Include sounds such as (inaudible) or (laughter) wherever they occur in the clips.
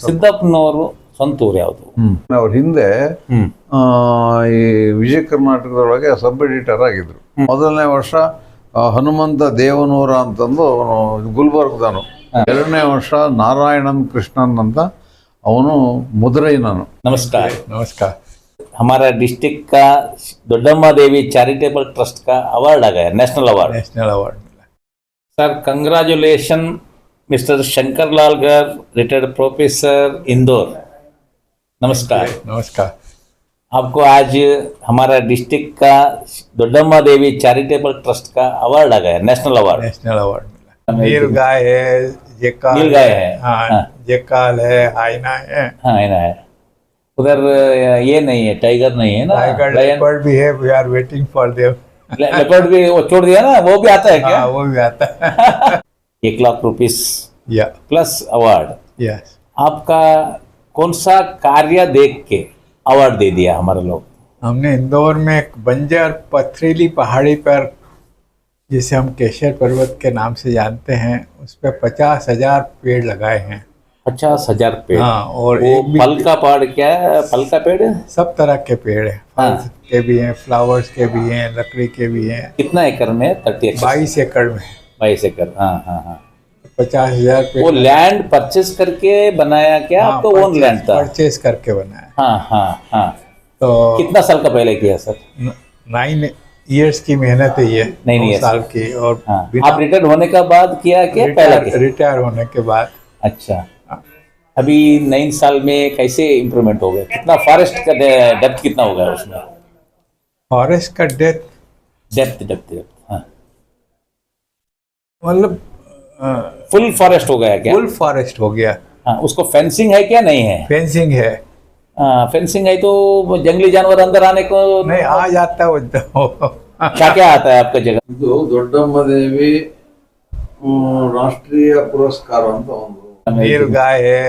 ಸಿದ್ದಪ್ಪನವರು ಸ್ವಂತ ಊರು ಯಾವುದು ಅವ್ರ ಹಿಂದೆ ಹ್ಮ್ ಆ, ಈ ವಿಜಯ ಕರ್ನಾಟಕದೊಳಗೆ ಸಬ್ ಎಡಿಟರ್ ಆಗಿದ್ರು ಮೊದಲನೇ ವರ್ಷ ಆ, ಹನುಮಂತ ದೇವನೂರ ಅಂತಂದು ಅವನು ಗುಲ್ಬರ್ಗ್ದನು ಎರಡನೇ ವರ್ಷ ನಾರಾಯಣನ್ ಕೃಷ್ಣನ್ ಅಂತ ಅವನು ಮುದ್ರೈನನು नमस्कार नमस्कार हमारा डिस्ट्रिक्ट का दोड्डम्मा देवी चैरिटेबल ट्रस्ट का अवार्ड आ गया नेशनल अवार्ड नेशनल अवार्ड मिला sir congratulation mister Shankar Lal गर रिटायर्ड प्रोफेसर इंदौर। नमस्कार। नमस्कार। आपको आज हमारा डिस्ट्रिक्ट का दुडम्मा देवी चैरिटेबल ट्रस्ट का अवार्ड आ गया नेशनल अवार्ड। नेशनल अवार्ड मिला। नील गाय है जेकाल नील गाय है, हाँ हाँ। जेकाल है आईना है। हाँ है है। उधर ये नहीं है टाइगर नहीं है ना? टाइगर लेपर्ड भी है we are waiting for them leopard भी वो छोड़ दिया ना वो भी आता है क्या? हाँ वो भी आता है। (laughs) एक लाख रुपीस या प्लस अवार्ड यस आपका कौन सा कार्य देख के अवार्ड दे दिया हमारे लोग? हमने इंदौर में एक बंजर पथरीली पहाड़ी पर जिसे हम केशर पर्वत के नाम से जानते हैं उस पर पचास हज़ार पेड़ लगाए हैं। पचास हज़ार पेड़? हाँ और वो एक फल का पेड़ क्या है? फल का पेड़ है? सब तरह के पेड़ हैं। हाँ। फल के भी हैं फ्लावर्स के भी हैं लकड़ी के भी हैं। कितना एकड़ में थर्टी बाईस एकड़ में। बाईस एकड़ हाँ हाँ हाँ। पचास हज़ार वो लैंड परचेस करके बनाया क्या? हाँ, आपका ओन लैंड था। परचेज करके बनाया। हाँ हाँ हाँ। तो कितना साल का पहले किया सर? नाइन इयर्स की मेहनत है ये Nine नौ years. साल की और हाँ। आप रिटायर्ड होने का बाद किया क्या? पहले रिटायर होने के बाद। अच्छा। अभी नाइन साल में कैसे इम्प्रूवमेंट हो गया? कितना फॉरेस्ट का डेप्थ कितना हो गया उसमें? फॉरेस्ट का डेप्थ डेप्थ डेप्थ हाँ मतलब फुल फॉरेस्ट हो गया क्या फुल फॉरेस्ट हो गया हाँ उसको फेंसिंग है क्या नहीं है फेंसिंग है हाँ फेंसिंग है तो वो जंगली जानवर अंदर आने को नहीं आ जाता है वो क्या क्या आता है आपका जगह ಇದು ದೊಡ್ಡಮ್ಮ ದೇವಿ ಹ್ಮ್, ರಾಷ್ಟ್ರೀಯ ಪುರಸ್ಕಾರ ಅಂತ ಒಂದು नील गाय है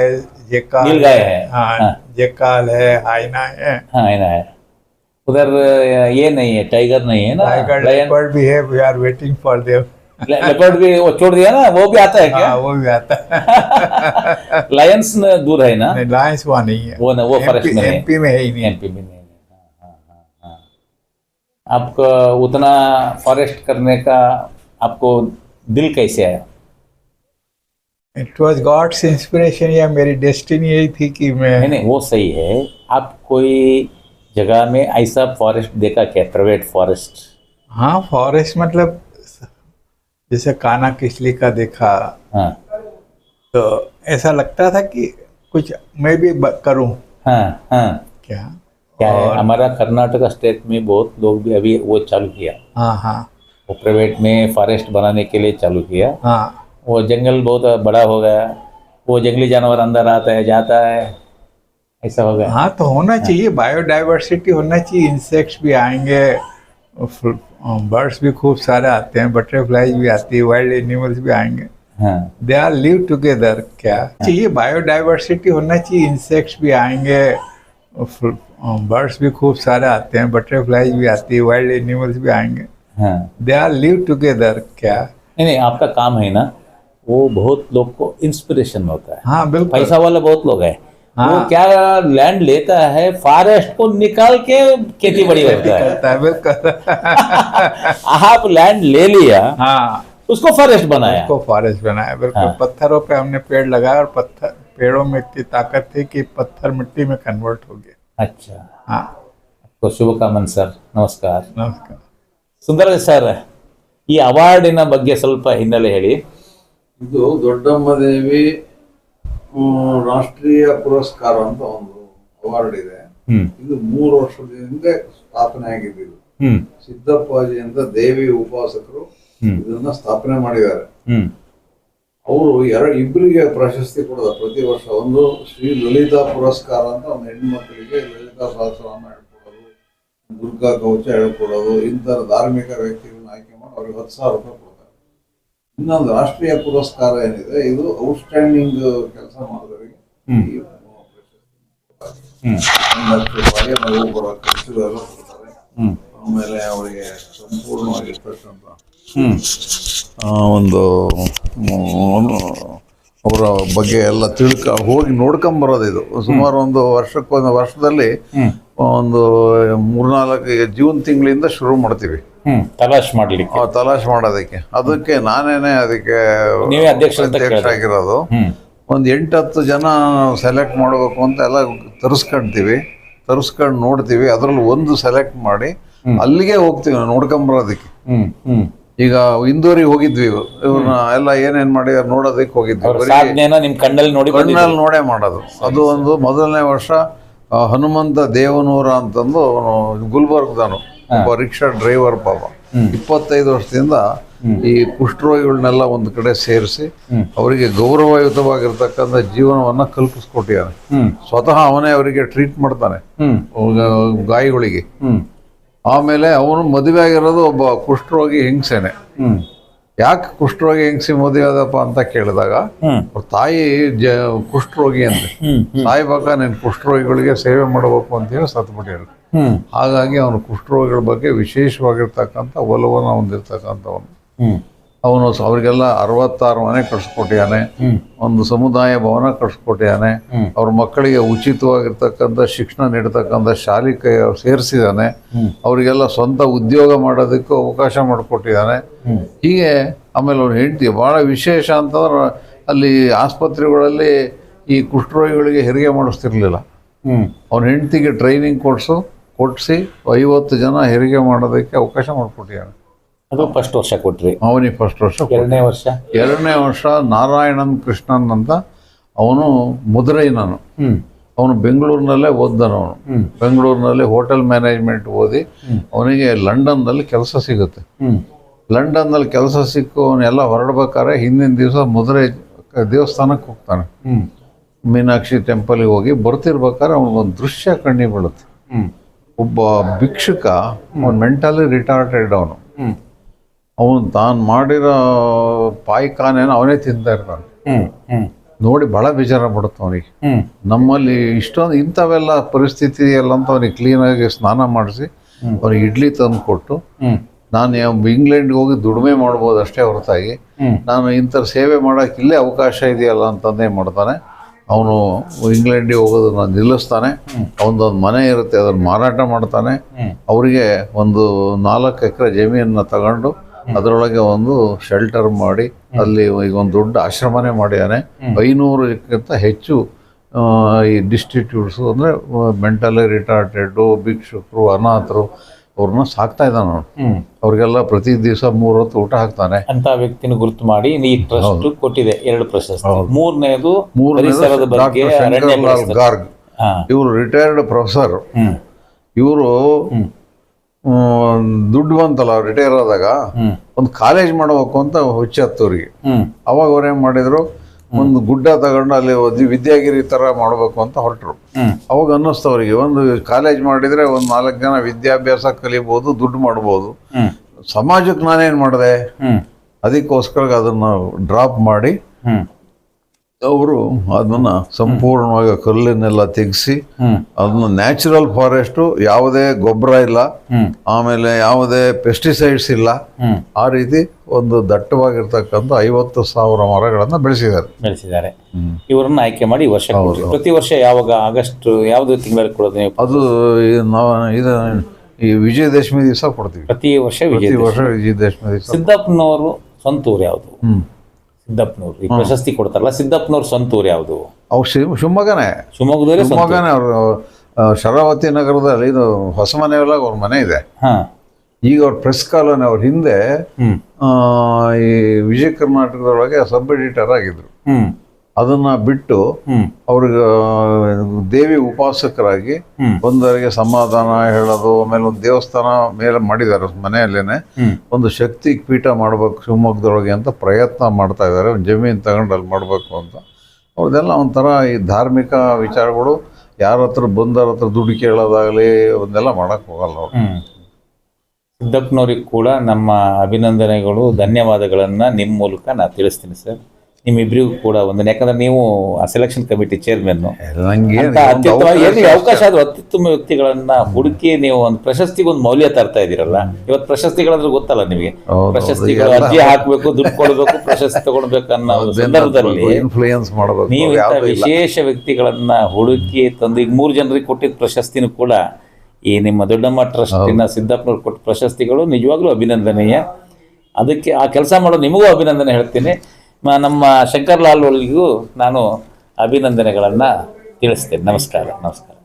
जेकाल नील गाय है, हाँ हाँ। जेकाल है आईना है हाँ है ना है उधर ये नहीं है टाइगर नहीं है ना टाइगर Lion- लेपर्ड भी है we are waiting for them ले- leopard भी वो छोड़ दिया ना वो भी आता है क्या? हाँ वो भी आता है। (laughs) लायंस दूर है ना? नहीं लायंस वहाँ नहीं है। वो न- वो फॉरेस्ट में है। एमपी में है ही नहीं। एमपी में नहीं है। हाँ, हाँ। आपको उतना फॉरेस्ट करने का आपको दिल कैसे आया? इट वाज गॉड्स इंस्पिरेशन या मेरी डेस्टिनी यही थी कि मैं नहीं नहीं वो सही है। आप कोई जगह में ऐसा फॉरेस्ट देखा क्या? प्राइवेट फॉरेस्ट हाँ फॉरेस्ट मतलब जैसे काना किसली का देखा। हाँ। तो ऐसा लगता था कि कुछ मैं भी करूँ। हाँ हाँ। क्या? क्या और... है हमारा कर्नाटक स्टेट में बहुत लोग भी अभी वो चालू किया। हाँ हाँ। वो प्राइवेट में फॉरेस्ट बनाने के लिए चालू किया। हाँ। वो जंगल बहुत बड़ा हो गया। वो जंगली जानवर अंदर आता है जाता है। ऐसा हो गया। हाँ तो होना हाँ। चाहिए। बायोडाइवर्सिटी होना चाहिए। इंसेक्ट्स भी आएँगे। बर्ड्स भी खूब सारे आते हैं बटरफ्लाईज भी आती है वाइल्ड एनिमल्स भी आएँगे। हाँ। दे आर लिव टुगेदर क्या? चाहिए बायोडाइवर्सिटी होना चाहिए इंसेक्ट्स भी आएँगे बर्ड्स भी खूब सारे आते हैं बटरफ्लाईज भी आती है वाइल्ड एनिमल्स भी आएँगे। हाँ। दे आर लिव टुगेदर क्या? नहीं नहीं आपका काम है ना वो बहुत लोग को इंस्पिरेशन होता है। हाँ बिल्कुल। पैसा वाला बहुत लोग है। हाँ। वो क्या लैंड लेता है फॉरेस्ट को निकाल के खेती बड़ी करता है करता है बिल्कुल (laughs) आप लैंड ले लिया हाँ उसको फॉरेस्ट बनाया उसको फॉरेस्ट बनाया बिल्कुल हाँ। पत्थरों पे हमने पेड़ लगाया और पत्थर पेड़ों में इतनी ताकत थी कि पत्थर मिट्टी में कन्वर्ट हो गया अच्छा हाँ तो शुभकामन ಸರ್ ನಮಸ್ಕಾರ नमस्कार ಸುಂದರ ಸರ್ ಈ ಅವಾರ್ಡಿನ ಬಗ್ಗೆ ಸ್ವಲ್ಪ ಹಿನ್ನೆಲೆ ಹೇಳಿ ಇದು ದೊಡ್ಡಮ್ಮ ದೇವಿ ಹ್ಮ್, ರಾಷ್ಟ್ರೀಯ ಪುರಸ್ಕಾರ ಅಂತ ಒಂದು ಅವಾರ್ಡ್ ಇದೆ. ಇದು ಮೂರು ವರ್ಷದ ಹಿಂದೆ ಸ್ಥಾಪನೆ ಆಗಿದ್ದು ಸಿದ್ದಪ್ಪಾಜಿ ಅಂತ ದೇವಿ ಉಪಾಸಕರು. ಇದನ್ನ ಸ್ಥಾಪನೆ ಮಾಡಿದ್ದಾರೆ. ಅವರು ಎರಡು ಇಬ್ಬರಿಗೆ ಪ್ರಶಸ್ತಿ ಕೊಡದ ಪ್ರತಿ ವರ್ಷ. ಒಂದು ಶ್ರೀ ಲಲಿತಾ ಪುರಸ್ಕಾರ ಅಂತ ಒಂದು ಹೆಣ್ಮಕ್ಳಿಗೆ ಲಲಿತಾ ಸಹಸ್ರನಾಮ ಹೇಳ್ಕೊಡೋದು ದುರ್ಗಾ ಕವಚ ಹೇಳ್ಕೊಡೋದು ಇಂಥ ಧಾರ್ಮಿಕ ವ್ಯಕ್ತಿಗಳನ್ನ ಆಯ್ಕೆ ಮಾಡಿ ಅವ್ರಿಗೆ ಹತ್ತು ಸಾವಿರ ರೂಪಾಯಿ ಇನ್ನೊಂದು ರಾಷ್ಟ್ರೀಯ ಪುರಸ್ಕಾರ ಏನಿದೆ ಇದು ಔಟ್ಸ್ಟ್ಯಾಂಡಿಂಗ್ ಕೆಲಸ ಮಾಡಿದವರಿಗೆ. ಈ ಬರೋ ಖರ್ಚುಗಳೆಲ್ಲ ಕೊಡ್ತಾರೆ. ಹ್ಮ್. ಆಮೇಲೆ ಅವರಿಗೆ ಸಂಪೂರ್ಣವಾಗಿರ್ತಕ್ಕಂಥ ಒಂದು ಅವರ ಬಗ್ಗೆ ಎಲ್ಲ ತಿಳ್ಕ ಹೋಗಿ ನೋಡ್ಕೊಂಬರೋದು ಇದು. ಸುಮಾರು ಒಂದು ವರ್ಷಕ್ಕೊಂದು ವರ್ಷದಲ್ಲಿ ಒಂದು ಮೂರ್ನಾಲ್ಕು ಜೂನ್ ತಿಂಗಳಿಂದ ಶುರು ಮಾಡ್ತೀವಿ. ತಲಾಶ್ ಮಾಡ್ಲಿಕ್ಕೆ. ಆ ತಲಾಶ್ ಮಾಡೋದಕ್ಕೆ. ಅದಕ್ಕೆ ನಾನೇನೆ ಅದಕ್ಕೆ ನೀವೇ ಅಧ್ಯಕ್ಷ. ಆಗಿರೋದು ಒಂದು ಎಂಟು ಎಂಟತ್ತು ಜನ ಸೆಲೆಕ್ಟ್ ಮಾಡಬೇಕು ಅಂತ ಎಲ್ಲ ತರಿಸ್ಕೊಂತೀವಿ ತರಿಸ್ಕೊಂಡು ನೋಡ್ತೀವಿ. ಅದರಲ್ಲಿ ಒಂದು ಸೆಲೆಕ್ಟ್ ಮಾಡಿ ಅಲ್ಲಿಗೆ ಹೋಗ್ತೀವಿ ನಾವು ನೋಡ್ಕೊಂಬರೋದಕ್ಕೆ. ಈಗ ಇಂದೂರಿಗೆ ಹೋಗಿದ್ವಿ. ಇವ್ರನ್ನ ಎಲ್ಲ ಏನೇನ್ ಮಾಡಿ ನೋಡೋದಕ್ಕೆ ಹೋಗಿದ್ವಿ. ಕಣ್ಣಲ್ಲಿ ನೋಡಿ. ಕಣ್ಣಲ್ಲಿ ನೋಡೇ ಮಾಡೋದು. ಅದು ಒಂದು ಮೊದಲನೇ ವರ್ಷ ಹನುಮಂತ ದೇವನೂರ ಅಂತಂದು ಗುಲ್ಬರ್ಗ್ದನು ಒಬ್ಬ ರಿಕ್ಷಾ ಡ್ರೈವರ್ ಪಾಪ. ಇಪ್ಪತ್ತೈದು ವರ್ಷದಿಂದ ಈ ಕುಷ್ಠರೋಗಿಗಳನ್ನೆಲ್ಲ ಒಂದು ಕಡೆ ಸೇರಿಸಿ ಅವರಿಗೆ ಗೌರವಯುತವಾಗಿರ್ತಕ್ಕಂಥ ಜೀವನವನ್ನ ಕಲ್ಪಿಸ್ಕೊಟ್ಟಿದ್ದಾನೆ ಸ್ವತಃ ಅವನೇ ಅವರಿಗೆ ಟ್ರೀಟ್ ಮಾಡ್ತಾನೆ. ಗಾಯಿಗಳಿಗೆ. ಆಮೇಲೆ ಅವನು ಮದುವೆ ಆಗಿರೋದು ಒಬ್ಬ ಕುಷ್ಠರೋಗಿ ಹೆಂಗಸೇನೆ. ಹ್ಮ್. ಯಾಕೆ ಕುಷ್ಠರೋಗಿ ಹೆಂಗಸಿ ಮದುವೆ ಆದಪ್ಪ ಅಂತ ಕೇಳಿದಾಗ ತಾಯಿ ಜ ಕುಷ್ಠರೋಗಿ ಅಂತ ತಾಯಿ ಬಾಕ ನೀನು ಕುಷ್ಠರೋಗಿಗಳಿಗೆ ಸೇವೆ ಮಾಡಬೇಕು ಅಂತ ಹೇಳಿ ಹ್ಮ್ ಹಾಗಾಗಿ ಅವನು ಕುಷ್ಠರೋಗಿಗಳ ಬಗ್ಗೆ ವಿಶೇಷವಾಗಿರ್ತಕ್ಕಂಥ ಒಲವನ್ನು ಹೊಂದಿರ್ತಕ್ಕಂಥವನು. ಅವನು ಅವರಿಗೆಲ್ಲ ಅರವತ್ತಾರು ಮನೆ ಕಳಿಸ್ಕೊಟ್ಟಿಯಾನೆ ಒಂದು ಸಮುದಾಯ ಭವನ ಕಳಿಸ್ಕೊಟ್ಟಿಯಾನೆ. ಅವ್ರ ಮಕ್ಕಳಿಗೆ ಉಚಿತವಾಗಿರ್ತಕ್ಕಂಥ ಶಿಕ್ಷಣ ನೀಡತಕ್ಕಂಥ ಶಾಲೆ ಹ್ಮ್. ಅವರಿಗೆಲ್ಲ ಸ್ವಂತ ಉದ್ಯೋಗ ಮಾಡೋದಕ್ಕೂ ಅವಕಾಶ ಮಾಡಿಕೊಟ್ಟಿದ್ದಾನೆ. ಹೀಗೆ ಆಮೇಲೆ ಅವ್ರು ಹೆಂಡತಿ ಭಾಳ ವಿಶೇಷ ಅಂತಂದ್ರೆ ಅಲ್ಲಿ ಆಸ್ಪತ್ರೆಗಳಲ್ಲಿ ಈ ಕುಷ್ಠರೋಗಿಗಳಿಗೆ ಹೆರಿಗೆ ಮಾಡಿಸ್ತಿರ್ಲಿಲ್ಲ. ಅವ್ನ ಹೆಂಡತಿಗೆ ಟ್ರೈನಿಂಗ್ ಕೊಡಿಸು ಕೊಡಿಸಿ ಐವತ್ತು ಜನ ಹೆರಿಗೆ ಮಾಡೋದಕ್ಕೆ ಅವಕಾಶ ಮಾಡಿಕೊಟ್ಟಿದ್ದಾನೆ ಅದು ಫಸ್ಟ್ ವರ್ಷ ಕೊಟ್ರಿ. ಅವನಿಗೆ ಫಸ್ಟ್ ವರ್ಷ ಎರಡನೇ ವರ್ಷ? ಎರಡನೇ ವರ್ಷ ನಾರಾಯಣನ್ ಕೃಷ್ಣನ್ ಅಂತ ಅವನು ಮುದ್ರೈನನು ಅವನು ಬೆಂಗಳೂರಿನಲ್ಲೇ ಓದ್ದನು ಅವನು. ಬೆಂಗಳೂರಿನಲ್ಲಿ ಹೋಟೆಲ್ ಮ್ಯಾನೇಜ್ಮೆಂಟ್ ಓದಿ ಅವನಿಗೆ ಲಂಡನ್ನಲ್ಲಿ ಕೆಲಸ ಸಿಗುತ್ತೆ. ಲಂಡನ್ನಲ್ಲಿ ಕೆಲಸ ಸಿಕ್ಕು ಅವನ್ನೆಲ್ಲ ಹೊರಡ್ಬೇಕಾದ್ರೆ ಹಿಂದಿನ ದಿವಸ ಮುದ್ರೈ ದೇವಸ್ಥಾನಕ್ಕೆ ಹೋಗ್ತಾನೆ. ಮೀನಾಕ್ಷಿ ಟೆಂಪಲ್ಗೆ ಹೋಗಿ ಬರ್ತಿರ್ಬೇಕಾದ್ರೆ ಅವನಿಗೊಂದು ದೃಶ್ಯ ಕಣ್ಣಿಗೆ ಬೀಳುತ್ತೆ. ಒಬ್ಬ ಭಿಕ್ಷುಕ ಅವನು ಮೆಂಟಲಿ ರಿಟಾರ್ಟೆಡ್ ಅವನು. ಅವನು ತಾನು ಮಾಡಿರೋ ಪಾಯ್ಕಾನೇನ ಅವನೇ ತಿಂತಾ ಇರ್ತಾನೆ. ನೋಡಿ ಬಹಳ ಬೇಜಾರ ಬಿಡುತ್ತೆ ಅವನಿಗೆ. ನಮ್ಮಲ್ಲಿ ಇಷ್ಟೊಂದು ಇಂಥವೆಲ್ಲ ಪರಿಸ್ಥಿತಿ ಎಲ್ಲ ಅಂತ ಅವನಿಗೆ ಕ್ಲೀನಾಗಿ ಸ್ನಾನ ಮಾಡಿಸಿ ಅವನಿಗೆ ಇಡ್ಲಿ ತಂದು ಕೊಟ್ಟು ನಾನು ಇಂಗ್ಲೆಂಡ್ಗೆ ಹೋಗಿ ದುಡಿಮೆ ಮಾಡ್ಬೋದು ಅಷ್ಟೇ ಹೊರತಾಗಿ ನಾನು ಇಂಥ ಸೇವೆ ಮಾಡೋಕೆ ಇಲ್ಲೇ ಅವಕಾಶ ಇದೆಯಲ್ಲ ಅಂತಂದೇ ಮಾಡ್ತಾನೆ. ಅವನು ಇಂಗ್ಲೆಂಡಿಗೆ ಹೋಗೋದನ್ನ ನಿಲ್ಲಿಸ್ತಾನೆ. ಅವನದೊಂದು ಮನೆ ಇರುತ್ತೆ ಅದನ್ನು ಮಾರಾಟ ಮಾಡ್ತಾನೆ. ಅವರಿಗೆ ಒಂದು ನಾಲ್ಕು ಎಕರೆ ಜಮೀನನ್ನು ತಗೊಂಡು ಅದರೊಳಗೆ ಒಂದು ಶೆಲ್ಟರ್ ಮಾಡಿ ಅಲ್ಲಿ ಈಗ ಒಂದು ದೊಡ್ಡ ಆಶ್ರಮನೇ ಮಾಡಿದ್ದಾನೆ ಐನೂರಕ್ಕಿಂತ ಹೆಚ್ಚು ಈ ಡಿಸ್ಟಿಟ್ಯೂಟ್ಸು ಅಂದರೆ ಮೆಂಟಲಿ ರಿಟಾರ್ಟೆಡ್ಡು ಭಿಕ್ಷುಕರು ಅನಾಥರು ಅವ್ರನ್ನ ಸಾಕ್ತಾ ಇದ್ದಾನ ಅವನು. ಹ್ಮ್. ಅವ್ರಿಗೆಲ್ಲ ಪ್ರತಿ ದಿವಸ ಮೂರು ಹೊತ್ತು ಊಟ ಹಾಕ್ತಾನೆ. ಅಂತ ವ್ಯಕ್ತಿನ ಗುರುತು ಮಾಡಿ ಈ ಟ್ರಸ್ಟ್ ಕೊಟ್ಟಿದೆ ಎರಡು ಪ್ರಶಸ್ತಿ. ಮೂರನೇದು ಮೂರನೇದು ಡಾಕ್ಟರ್ ಗಾರ್ಗ್. ಇವರು ರಿಟೈರ್ಡ್ ಪ್ರೊಫೆಸರ್ ಇವರು ದುಡ್ಡು ಬಂತಲ್ಲ ರಿಟೈರ್ ಆದಾಗ ಒಂದು ಕಾಲೇಜ್ ಮಾಡಬೇಕು ಅಂತ ಹುಚ್ಚತ್ತು ಅವ್ರಿಗೆ ಹ್ಮ್. ಅವಾಗ ಅವ್ರು ಏನು ಮಾಡಿದ್ರು? ಒಂದು ಗುಡ್ಡ ತಗೊಂಡು ಅಲ್ಲಿ ಓದಿ ವಿದ್ಯಾಗಿರಿ ತರ ಮಾಡಬೇಕು ಅಂತ ಹೊರಟರು. ಅವಾಗ ಅನ್ನಿಸ್ತು ಅವರಿಗೆ ಒಂದು ಕಾಲೇಜ್ ಮಾಡಿದ್ರೆ ಒಂದು ನಾಲ್ಕು ಜನ ವಿದ್ಯಾಭ್ಯಾಸ ಕಲಿಬಹುದು ದುಡ್ಡು ಮಾಡ್ಬೋದು. ಸಮಾಜಕ್ಕೆ ನಾನೇನು ಮಾಡಿದೆ? ಅದಕ್ಕೋಸ್ಕರ ಅದನ್ನ ಡ್ರಾಪ್ ಮಾಡಿ ಅವರು ಅದನ್ನ ಸಂಪೂರ್ಣವಾಗಿ ಕಲ್ಲನ್ನೆಲ್ಲ ತೆಗೆಸಿ ಅದನ್ನ ನ್ಯಾಚುರಲ್ ಫಾರೆಸ್ಟ್ ಯಾವುದೇ ಗೊಬ್ಬರ ಇಲ್ಲ ಆಮೇಲೆ ಯಾವುದೇ ಪೆಸ್ಟಿಸೈಡ್ಸ್ ಇಲ್ಲ ಆ ರೀತಿ ಒಂದು ದಟ್ಟವಾಗಿರ್ತಕ್ಕಂಥ ಐವತ್ತು ಸಾವಿರ ಮರಗಳನ್ನು ಬೆಳೆಸಿದ್ದಾರೆ. ಬೆಳೆಸಿದ್ದಾರೆ. ಇವರನ್ನ ಆಯ್ಕೆ ಮಾಡಿ ವರ್ಷ ಪ್ರತಿ ವರ್ಷ ಯಾವಾಗ ಆಗಸ್ಟ್ ಯಾವ್ದು ತಿಂಗಳಲ್ಲಿ ಕೊಡೋದು ಅದು ನಾವು ಇದು ಈ ವಿಜಯದಶಮಿ ದಿವಸ ಕೊಡ್ತೀವಿ. ಪ್ರತಿ ವರ್ಷ ಪ್ರತಿ ವರ್ಷ ವಿಜಯದಶಮಿ ದಿವಸ. ಸಿದ್ದಪ್ಪನವರು ಸ್ವಂತ ಊರು ಯಾವುದು? ಸಿದ್ದಪ್ಪನವ್ರು ಈ ಪ್ರಶಸ್ತಿ ಕೊಡ್ತಾರಲ್ಲ ಸಿದ್ದಪ್ಪನವ್ರ ಸ್ವಂತ ಊರು ಯಾವುದು? ಅವ್ರು ಶಿವ ಶಿವಮೊಗ್ಗನೇ. ಶಿವಮೊಗ್ಗದಲ್ಲೇ ಶಿವಮೊಗ್ಗನೇ ಅವರು ಶರಾವತಿ ನಗರದಲ್ಲಿ ಇದು ಹೊಸ ಮನೆ ಒಳಗೆ ಅವ್ರ ಮನೆ ಇದೆ. ಹಾ. ಈಗ ಅವ್ರ ಪ್ರೆಸ್ ಕಾಲೋನಿ ಅವ್ರ ಹಿಂದೆ ಹ್ಮ್. ಆ, ಈ ವಿಜಯ ಕರ್ನಾಟಕದೊಳಗೆ ಸಬ್ ಎಡಿಟರ್ ಆಗಿದ್ರು. ಹ್ಮ್. ಅದನ್ನ ಬಿಟ್ಟು ಅವ್ರಿಗೆ ದೇವಿ ಉಪಾಸಕರಾಗಿ ಬಂದವರಿಗೆ ಒಂದರಿಗೆ ಸಮಾಧಾನ ಹೇಳೋದು ಆಮೇಲೆ ಒಂದು ದೇವಸ್ಥಾನ ಮೇಲೆ ಮಾಡಿದ್ದಾರೆ ಮನೆಯಲ್ಲೇನೆ. ಒಂದು ಶಕ್ತಿ ಪೀಠ ಮಾಡ್ಬೇಕು ಶಿವಮೊಗ್ಗದೊಳಗೆ ಅಂತ ಪ್ರಯತ್ನ ಮಾಡ್ತಾ ಇದ್ದಾರೆ. ಒಂದು ಜಮೀನು ತಗೊಂಡು ಅಲ್ಲಿ ಮಾಡಬೇಕು ಅಂತ. ಅವ್ರದ್ದೆಲ್ಲ ಒಂಥರ ಈ ಧಾರ್ಮಿಕ ವಿಚಾರಗಳು. ಯಾರ ಹತ್ರ ಬಂದವ್ರ ಹತ್ರ ದುಡ್ಡು ಕೇಳೋದಾಗಲಿ ಒಂದೆಲ್ಲ ಮಾಡಕ್ ಹೋಗಲ್ಲ ಅವ್ರು. ಸಿದ್ದಪ್ಪನವ್ರಿಗೆ ಕೂಡ ನಮ್ಮ ಅಭಿನಂದನೆಗಳು ಧನ್ಯವಾದಗಳನ್ನು ನಿಮ್ಮ ಮೂಲಕ ನಾನು ತಿಳಿಸ್ತೀನಿ ಸರ್. ನಿಮ್ಮಿಬ್ಬರಿಗೂ ಕೂಡ ಒಂದು ಯಾಕಂದ್ರೆ ನೀವು ಆ ಸೆಲೆಕ್ಷನ್ ಕಮಿಟಿ ಚೇರ್ಮನ್ ಅವಕಾಶ. ಆದ್ರೂ ಅತ್ಯುತ್ತಮ ವ್ಯಕ್ತಿಗಳನ್ನ ಹುಡುಕಿ ನೀವು ಒಂದು ಪ್ರಶಸ್ತಿಗೆ ಒಂದು ಮೌಲ್ಯ ತರ್ತಾ ಇದೀರಲ್ಲ ಇವತ್ತು ಪ್ರಶಸ್ತಿಗಳಂದ್ರೆ ಗೊತ್ತಲ್ಲ ನಿಮಗೆ? ಪ್ರಶಸ್ತಿಗಳು ಅರ್ಜಿ ಹಾಕ್ಬೇಕು ದುಡ್ಡು ಕೊಡಬೇಕು ಪ್ರಶಸ್ತಿ ತಗೊಳ್ಬೇಕು ಅನ್ನೋ ಸಂದರ್ಭದಲ್ಲಿ ಇನ್ಫ್ಲೂಯೆನ್ಸ್ ಮಾಡಬೇಕು ನೀವು ಇಂಥ ಇಲ್ಲ. ವಿಶೇಷ ವ್ಯಕ್ತಿಗಳನ್ನ ಹುಡುಕಿ ತಂದು ಈಗ ಮೂರು ಜನರಿಗೆ ಕೊಟ್ಟಿದ್ದ ಪ್ರಶಸ್ತಿನೂ ಕೂಡ ಈ ನಿಮ್ಮ ದೊಡ್ಡಮ್ಮ ಟ್ರಸ್ಟಿನ ಸಿದ್ದಾಪುರ ಕೊಟ್ಟ ಪ್ರಶಸ್ತಿಗಳು ನಿಜವಾಗ್ಲೂ ಅಭಿನಂದನೀಯ. ಅದಕ್ಕೆ ಆ ಕೆಲಸ ಮಾಡೋ ನಿಮಗೂ ಅಭಿನಂದನೆ ಹೇಳ್ತೀನಿ. ನಮ್ಮ ಶಂಕರ್ ಲಾಲ್ ನಾನು ಅಭಿನಂದನೆಗಳನ್ನು ತಿಳಿಸ್ತೇನೆ. ನಮಸ್ಕಾರ ನಮಸ್ಕಾರ.